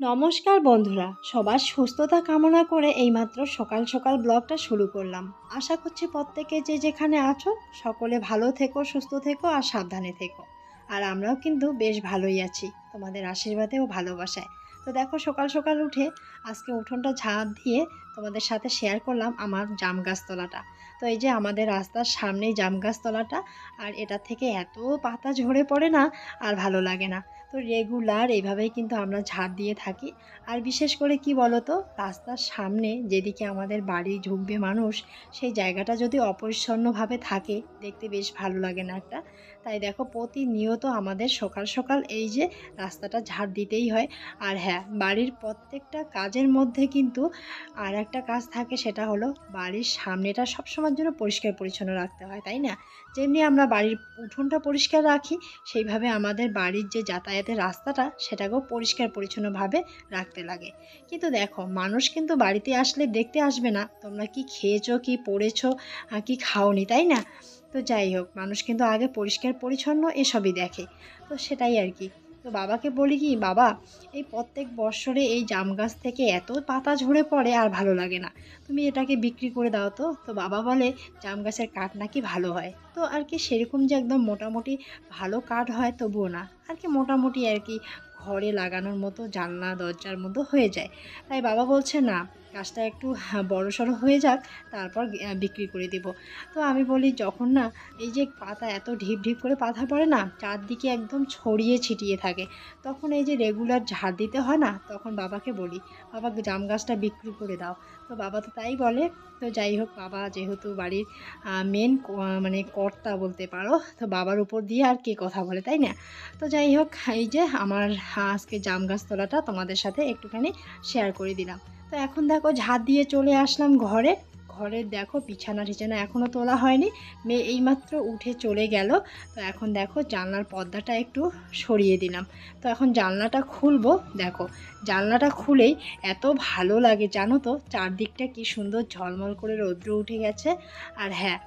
নমস্কার বন্ধুরা, সবার সুস্থতা কামনা করে এইমাত্র সকাল সকাল ব্লগটা শুরু করলাম। আশা করছি প্রত্যেকে যে যেখানে আছো, সকলে ভালো থেকো, সুস্থ থেকো আর সাবধানে থেকো। আর আমরাও কিন্তু বেশ ভালোই আছি। তোমাদের আশীর্বাদে ও ভালোবাসায়। তো দেখো, সকাল সকাল উঠে আজকে উঠোনটা ঝাঁপ দিয়ে তোমাদের সাথে শেয়ার করলাম আমার জাম গাছতলাটা তো এই যে আমাদের রাস্তার সামনেই জাম গাছতলাটা আর এটা থেকে এত পাতা ঝরে পড়ে না, আর ভালো লাগে না। তো রেগুলার এইভাবেই কিন্তু আমরা ঝাড় দিয়ে থাকি। আর বিশেষ করে কি বলতো? রাস্তার সামনে যেদিকে আমাদের বাড়ি ঢুকবে মানুষ, সেই জায়গাটা যদি অপরিচ্ছন্নভাবে থাকে, দেখতে বেশ ভালো লাগে না একটা। তাই দেখো, প্রতিনিয়ত আমাদের সকাল সকাল এই যে রাস্তাটা ঝাড় দিতেই হয়। আর হ্যাঁ বাড়ির প্রত্যেকটা কাজের মধ্যে কিন্তু আর একটা কাজ থাকে, সেটা হলো বাড়ির সামনেটা সবসময়ের জন্য পরিষ্কার পরিচ্ছন্ন রাখতে হয়, তাই না? যেমনি আমরা বাড়ির উঠোনটা পরিষ্কার রাখি, সেইভাবে আমাদের বাড়ির যে যাতায়াতের রাস্তাটা সেটাকেও পরিষ্কার পরিচ্ছন্নভাবে রাখতে লাগে। কিন্তু দেখো, মানুষ কিন্তু বাড়িতে আসলে দেখতে আসবে না। তোমরা কি খেয়েছো, কি পড়েছো কি খাওনি, তাই না? তো যাই হোক, মানুষ কিন্তু আগে পরিষ্কার পরিচ্ছন্ন এসবই দেখে। তো সেটাই আর কি। তো বাবাকে বলি কি, বাবা, এই প্রত্যেক বৎসরে এই জাম গাছ থেকে এত পাতা ঝরে পড়ে আর ভালো লাগে না। তুমি এটাকে বিক্রি করে দাও তো। তো বাবা বলে, জাম গাছের কাঠ নাকি ভালো হয়? তো আর কি সেরকম যে একদম মোটামুটি ভালো কাঠ হয় তবুও না। আর কি মোটামুটি আর কি ঘরে লাগানোর মতো জানলা, দরজার মতো হয়ে যায়। তাই বাবা বলছে, না গাছটা একটু বড় সড়ো হয়ে যাক, তারপর বিক্রি করে দেব। তো আমি বলি, যখন না এই যে পাতা এত ঢিপ ঢিপ করে পাতা পড়ে না, চারদিকে একদম ছড়িয়ে ছিটিয়ে থাকে, তখন এই যে রেগুলার ঝাড় দিতে হয় না, তখন বাবাকে বলি, বাবা, জাম গাছটা বিক্রি করে দাও। তো বাবা তো তাই বলে, তো যাই হোক বাবা, যেহেতু বাড়ির মেন মানে কর্তা বলতে পারো, তো বাবার উপর দিয়ে আর কে কথা বলে, তাই না? তো যাই হোক, এই যে আমার আজকে জাম গাছ তোলাটা তোমাদের সাথে একটুখানি শেয়ার করে দিলাম। তো এখন দেখো ঝাঁট দিয়ে চলে আসলাম ঘরে। ঘরে দেখো বিছানা টিছানা এখনও তোলা হয়নি। মেয়ে এইমাত্র উঠে চলে গেল। তো এখন দেখো জানলার পর্দাটা একটু সরিয়ে দিলাম। তো এখন জানলাটা খুলবো। দেখো জানলাটা খুলেই এত ভালো লাগে জানো তো, চারদিকটা কি সুন্দর ঝলমল করে রৌদ্র উঠে গেছে। আর হ্যাঁ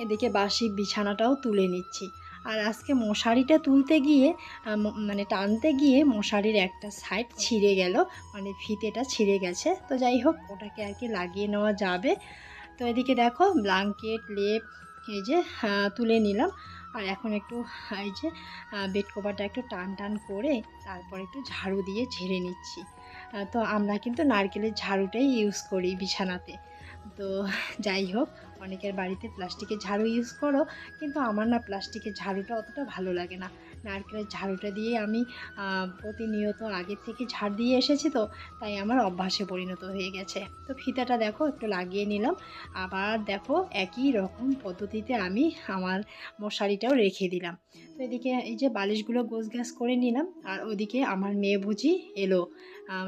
এদিকে বাসি বিছানাটাও তুলে নিচ্ছি। আর আজকে মশারিটা তুলতে গিয়ে মানে টানতে গিয়ে মশারির একটা সাইড ছিঁড়ে গেল মানে ফিতেটা ছিঁড়ে গেছে। তো যাই হোক, ওটাকে আর কি লাগিয়ে নেওয়া যাবে। তো এদিকে দেখো ব্ল্যাঙ্কেট লেপ, এই যে তুলে নিলাম। আর এখন একটু এই যে বেড কভারটা একটু টান টান করে তারপর একটু ঝাড়ু দিয়ে ঝেড়ে নিচ্ছি। তো আমরা কিন্তু নারকেলের ঝাড়ুটাই ইউজ করি বিছানাতে। তো যাই হোক অনেকের বাড়িতে প্লাস্টিকের ঝাড়ু ইউজ করো, কিন্তু আমার না প্লাস্টিকের ঝাড়ুটা অতটা ভালো লাগে না। নারকেলের ঝাড়ুটা দিয়ে আমি প্রতিনিয়ত আগের থেকে ঝাড় দিয়ে এসেছি তো, তাই আমার অভ্যাসে পরিণত হয়ে গেছে। তো ফিতাটা দেখো, একটু লাগিয়ে নিলাম। আবার দেখো, একই রকম পদ্ধতিতে আমি আমার মশারিটাও রেখে দিলাম। তো এদিকে এই যে বালিশগুলো গোছ গ্যাস করে নিলাম, আর ওদিকে আমার মেয়ে বুঝি এলো।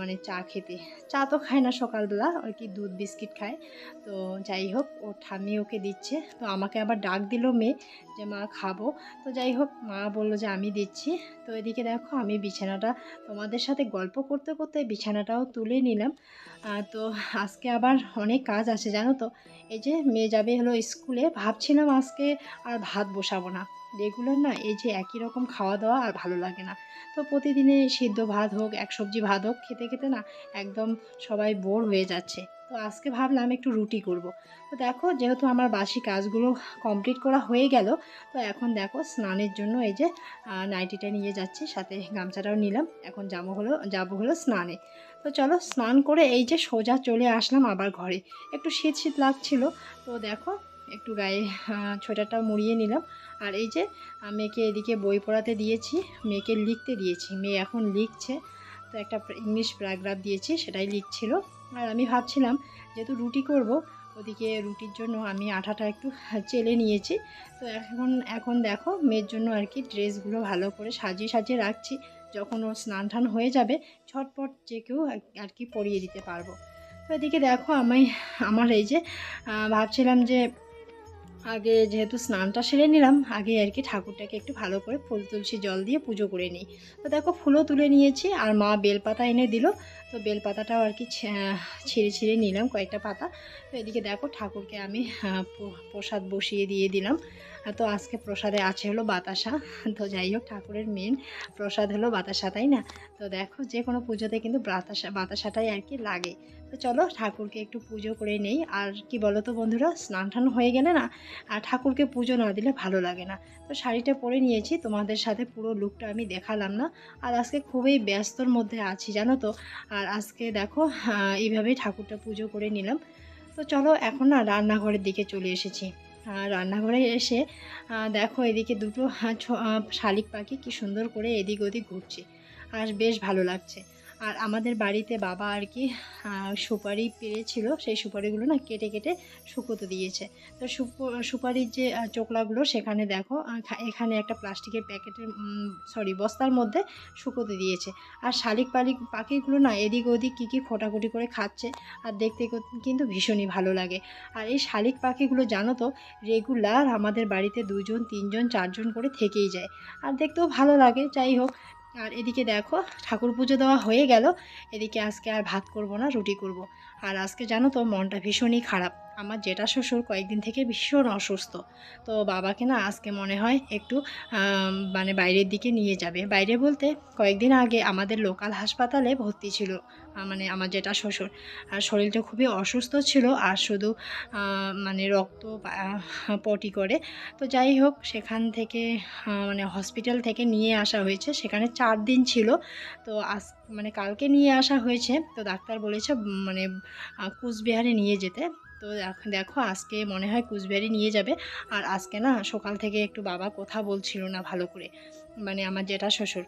মানে চা খেতে। চা তো খায় না সকালবেলা আর কি দুধ বিস্কিট খায়। তো যাই হোক, ও ঠাম্মি ওকে দিচ্ছে। তো আমাকে আবার ডাক দিল মেয়ে যে, মা, খাব। তো যাই হোক, মা বলল যে, আমি দিচ্ছি। তো এদিকে দেখো, আমি বিছানাটা তোমাদের সাথে গল্প করতে করতে বিছানাটাও তুলে নিলাম। তো আজকে আবার অনেক কাজ আছে, জানো তো। এই যে, মেয়ে যাবে হলো স্কুলে। ভাবছিলাম আজকে আর ভাত বসাবো না। রেগুলার না, এই যে একই রকম খাওয়া দাওয়া আর ভালো লাগে না। তো প্রতিদিনে সিদ্ধ ভাত হোক, এক সবজি ভাত হোক, খেতে খেতে না একদম সবাই বোর হয়ে যাচ্ছে। তো আজকে ভাবলাম একটু রুটি করব। তো দেখো, যেহেতু আমার বাসি কাজগুলো কমপ্লিট করা হয়ে গেল, তো এখন দেখো স্নানের জন্য এই যে নাইটিটা নিয়ে যাচ্ছি, সাথে গামছাটাও নিলাম। এখন যাব হলো যাব হলো স্নানে। তো চলো স্নান করে এই যে সোজা চলে আসলাম আবার ঘরে। একটু শীত শীত লাগছিল, তো দেখো একটু গায়ে ছোটাটা মুড়িয়ে নিলাম। আর এই যে মেয়েকে এদিকে বই পড়াতে দিয়েছি, মেয়েকে লিখতে দিয়েছি। মেয়ে এখন লিখছে, তো একটা ইংলিশ প্যারাগ্রাফ দিয়েছি, সেটাই লিখছিল। আর আমি ভাবছিলাম, যেহেতু রুটি করব, ওদিকে রুটির জন্য আমি আঠাটা একটু চেলে নিয়েছি। তো এখন এখন দেখো, মেয়ের জন্য আর কি ড্রেসগুলো ভালো করে সাজিয়ে সাজিয়ে রাখছি। যখন ওর স্নান টান হয়ে যাবে ছটপট যে কেউ আর কি পরিয়ে দিতে পারব। তো এদিকে দেখো আমি আমার এই যে ভাবছিলাম যে আগে যেহেতু স্নানটা সেরে নিলাম, আগে আর কি ঠাকুরটাকে একটু ভালো করে ফুল তুলসী জল দিয়ে পুজো করে নিই। তো দেখো ফুলও তুলে নিয়েছি আর মা বেলপাতা এনে দিল। তো বেলপাতাটাও আর কি ছিঁড়ে ছিঁড়ে নিলাম কয়েকটা পাতা। তো এদিকে দেখো ঠাকুরকে আমি প্রসাদ বসিয়ে দিয়ে দিলাম। তো আজকে প্রসাদে আছে হলো বাতাসা। তো যাই হোক, ঠাকুরের মেন প্রসাদ হলো বাতাসা, তাই না? তো দেখো, যে কোনো পুজোতে কিন্তু বাতাসা, বাতাসাটাই আর কি লাগে। তো চলো, ঠাকুরকে একটু পুজো করে নেই। আর কি বলো তো বন্ধুরা, স্নান টান হয়ে গেলে না, আর ঠাকুরকে পুজো না দিলে ভালো লাগে না। তো শাড়িটা পরে নিয়েছি, তোমাদের সাথে পুরো লুকটা আমি দেখালাম না। আর আজকে খুবই ব্যস্তর মধ্যে আছি, জানো তো? আর আজকে দেখো এইভাবেই ঠাকুরটা পুজো করে নিলাম। তো চলো, এখন না রান্নাঘরের দিকে চলে এসেছি। রান্নাঘরে এসে দেখো এদিকে দুটো শালিক পাখি কি সুন্দর করে এদিক ওদিক ঘুরছে। আর বেশ ভালো লাগছে। আর আমাদের বাড়িতে বাবা আর কি সুপারি পেরেছিল, সেই সুপারিগুলো না কেটে কেটে শুকোতে দিয়েছে। তো সুপ- সুপারির যে চোকলাগুলো সেখানে দেখো এখানে একটা প্লাস্টিকের প্যাকেটের সরি, বস্তার মধ্যে শুকোতে দিয়েছে। আর শালিক পালিক পাখিগুলো না এদিক ওদিক কী কী খোটাখুটি করে খাচ্ছে, আর দেখতে কিন্তু ভীষণই ভালো লাগে। আর এই শালিক পাখিগুলো জানো তো রেগুলার আমাদের বাড়িতে দুজন, তিনজন, চারজন করে থেকেই যায়। আর দেখতেও ভালো লাগে, যাই হোক। আর এদিকে দেখো, ঠাকুর পুজো দেওয়া হয়ে গেল এদিকে আজকে আর ভাত করব না, রুটি করব। আর আজকে জানো তো, মনটা ভীষণই খারাপ আমার জেঠা শ্বশুর কয়েকদিন থেকে ভীষণ অসুস্থ। তো বাবাকে না আজকে মনে হয় একটু মানে বাইরের দিকে নিয়ে যাবে। বাইরে বলতে কয়েকদিন আগে আমাদের লোকাল হাসপাতালে ভর্তি ছিল মানে আমার জেঠা শ্বশুর। আর শরীরটা খুবই অসুস্থ ছিল আর শুধু মানে রক্ত পটি করে। তো যাই হোক, সেখান থেকে মানে হসপিটাল থেকে নিয়ে আসা হয়েছে। সেখানে চার দিন ছিল। তো আজ মানে কালকে নিয়ে আসা হয়েছে। তো ডাক্তার বলেছে মানে কুচবিহারে নিয়ে যেতে। তো দেখ- আজকে মনে হয় কুচবিহারি নিয়ে যাবে। আর আজকে না সকাল থেকে একটু বাবা কথা বলছিল না ভালো করে। মানে আমার যেটা শ্বশুর।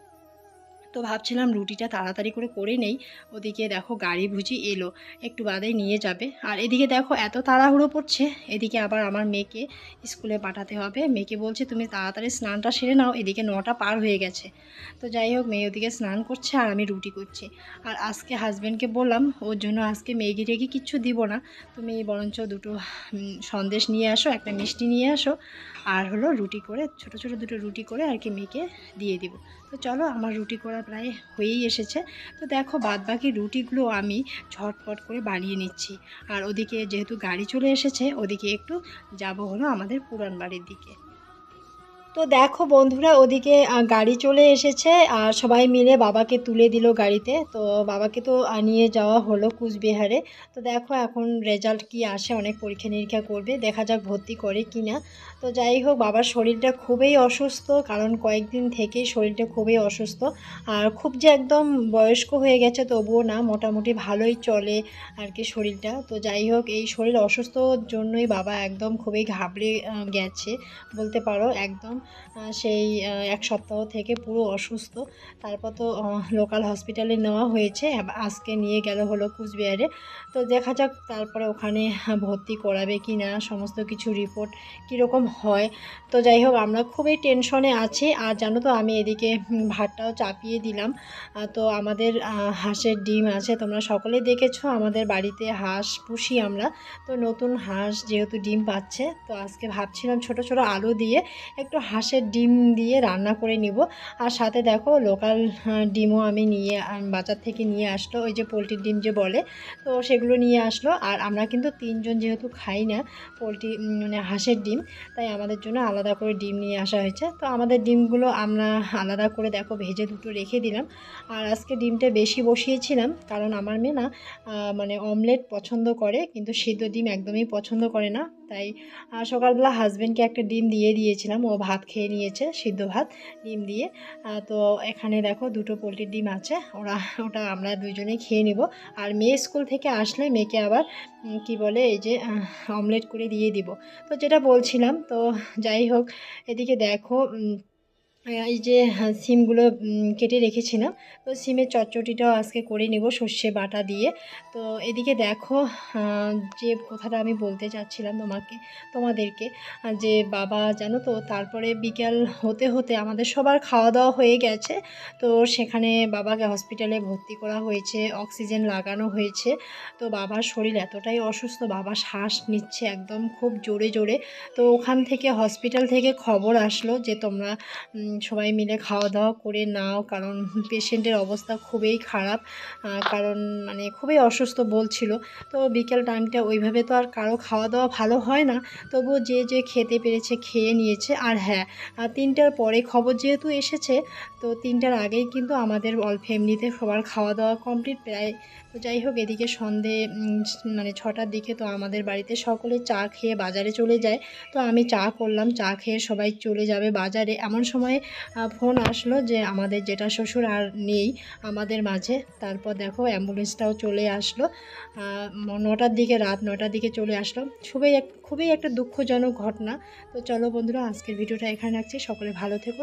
তো ভাবছিলাম রুটিটা তাড়াতাড়ি করে করে নেই। ওদিকে দেখো গাড়ি বুঝি এলো, একটু বাদেই নিয়ে যাবে। আর এদিকে দেখো এত তাড়াহুড়ো পড়ছে এদিকে আবার আমার মেয়েকে স্কুলে পাঠাতে হবে। মেয়েকে বলছে, তুমি তাড়াতাড়ি স্নানটা সেরে নাও, এদিকে নটা পার হয়ে গেছে। তো যাই হোক, মেয়ে ওদিকে স্নান করছে আর আমি রুটি করছি। আর আজকে হাজব্যান্ডকে বললাম, ওর জন্য আজকে ম্যাগি টেগি কিচ্ছু দিব না। তুমি বরঞ্চ দুটো সন্দেশ নিয়ে আসো, একটা মিষ্টি নিয়ে আসো। আর হলো রুটি করে, ছোট ছোট দুটো রুটি করে আর কি মেয়েকে দিয়ে দিব। তো চলো আমার রুটি করা প্রায় হয়েই এসেছে। তো দেখো বাদ বাকি রুটিগুলো আমি ঝটপট করে বানিয়ে নিচ্ছি। আর ওদিকে যেহেতু গাড়ি চলে এসেছে, ওদিকে একটু যাব হলো আমাদের পুরান বাড়ির দিকে। তো দেখো বন্ধুরা, ওদিকে গাড়ি চলে এসেছে, আর সবাই মিলে বাবাকে তুলে দিল গাড়িতে। তো বাবাকে তো নিয়ে যাওয়া হলো কুচবিহারে। তো দেখো এখন রেজাল্ট কি আসে, অনেক পরীক্ষা নিরীক্ষা করবে, দেখা যাক ভর্তি করে কি না তো যাই হোক, বাবার শরীরটা খুবই অসুস্থ, কারণ কয়েকদিন থেকেই শরীরটা খুবই অসুস্থ। আর খুব যে একদম বয়স্ক হয়ে গেছে, তবুও না, মোটামুটি ভালোই চলে আর কি শরীরটা। তো যাই হোক, এই শরীর অসুস্থর জন্যই বাবা একদম খুবই ঘাবড়ে গেছে, বলতে পারো, একদম। সেই এক সপ্তাহ থেকে পুরো অসুস্থ। তারপর তো লোকাল হসপিটালে নেওয়া হয়েছে। আজকে নিয়ে গেল হলো কুচবিহারে। তো দেখা যাক তারপরে ওখানে ভর্তি করাবে কি না, সমস্ত কিছু রিপোর্ট কীরকম হয়। তো যাই হোক, আমরা খুবই টেনশনে আছি। আর জানো তো, আমি এদিকে ভাতটাও চাপিয়ে দিলাম। তো আমাদের হাঁসের ডিম আছে, তোমরা সকলেই দেখেছ। আমাদের বাড়িতে হাঁস পুষি আমরা। তো নতুন হাঁস যেহেতু ডিম পাচ্ছে, তো আজকে ভাবছিলাম ছোট ছোট আলু দিয়ে একটু হাঁসের ডিম দিয়ে রান্না করে নিব। আর সাথে দেখো লোকাল ডিমও আমি নিয়ে বাজার থেকে নিয়ে আসলো। ওই যে পোলট্রির ডিম যে বলে, তো সেগুলো নিয়ে আসলো। আর আমরা কিন্তু তিনজন যেহেতু খাই না পোলট্রি মানে হাঁসের ডিম, তাই আমাদের জন্য আলাদা করে ডিম নিয়ে আসা হয়েছে। তো আমাদের ডিমগুলো আমরা আলাদা করে দেখো ভেজে দুটো রেখে দিলাম। আর আজকে ডিমটা বেশি বসিয়েছিলাম, কারণ আমার মেয়ে না মানে অমলেট পছন্দ করে, কিন্তু সিদ্ধ ডিম একদমই পছন্দ করে না। তাই সকালবেলা হাজব্যান্ডকে একটা ডিম দিয়ে দিয়েছিলাম। ও ভাত খেয়ে নিয়েছে, সিদ্ধ ভাত, ডিম দিয়ে। তো এখানে দেখো দুটো পোলট্রির ডিম আছে। ওরা, ওটা আমরা দুজনেই খেয়ে নিব। আর মেয়ে স্কুল থেকে আসলে মেয়েকে আবার কি বলে, এই যে অমলেট করে দিয়ে দিব। তো যেটা বলছিলাম, তো যাই হোক, এদিকে দেখো এই যে হ্যাঁ, সিমগুলো কেটে রেখেছিলাম। তো সিমের চটচটিটাও আজকে করে নেব সর্ষে বাটা দিয়ে। তো এদিকে দেখো যে কথাটা আমি বলতে চাচ্ছিলাম তোমাকে তোমাদেরকে যে বাবা জানো তো তারপরে বিকেল হতে হতে আমাদের সবার খাওয়া দাওয়া হয়ে গেছে। তো সেখানে বাবাকে হসপিটালে ভর্তি করা হয়েছে অক্সিজেন লাগানো হয়েছে। তো বাবার শরীর এতটাই অসুস্থ বাবা শ্বাস নিচ্ছে একদম খুব জোরে জোরে তো ওখান থেকে হসপিটাল থেকে খবর আসলো যে তোমরা সবাই মিলে খাওয়া দাওয়া করে নাও, কারণ পেশেন্টের অবস্থা খুবই খারাপ কারণ মানে খুবই অসুস্থ বলছিল তো বিকেল টাইমটা ওইভাবে তো আর কারও খাওয়া দাওয়া ভালো হয় না, তবুও যে যে খেতে পেরেছে খেয়ে নিয়েছে, আর হ্যাঁ আর তিনটার পরে খবর যেহেতু এসেছে, তো তিনটার আগেই কিন্তু আমাদের অল ফ্যামিলিতে সবার খাওয়া দাওয়া কমপ্লিট প্রায় তো যাই হোক, এদিকে সন্ধে মানে ছটার দিকে তো আমাদের বাড়িতে সকলে চা খেয়ে বাজারে চলে যায়। তো আমি চা করলাম, চা খেয়ে সবাই চলে যাবে বাজারে। এমন সময় ফোন আসলো যে আমাদের যেটা শ্বশুর আর নেই আমাদের মাঝে। তারপর দেখো অ্যাম্বুলেন্সটাও চলে আসলো। নটার দিকে, রাত নটার দিকে চলে আসলো। খুবই এক, খুবই একটা দুঃখজনক ঘটনা। তো চলো বন্ধুরা, আজকের ভিডিওটা এখানে রাখছি। সকলে ভালো থেকো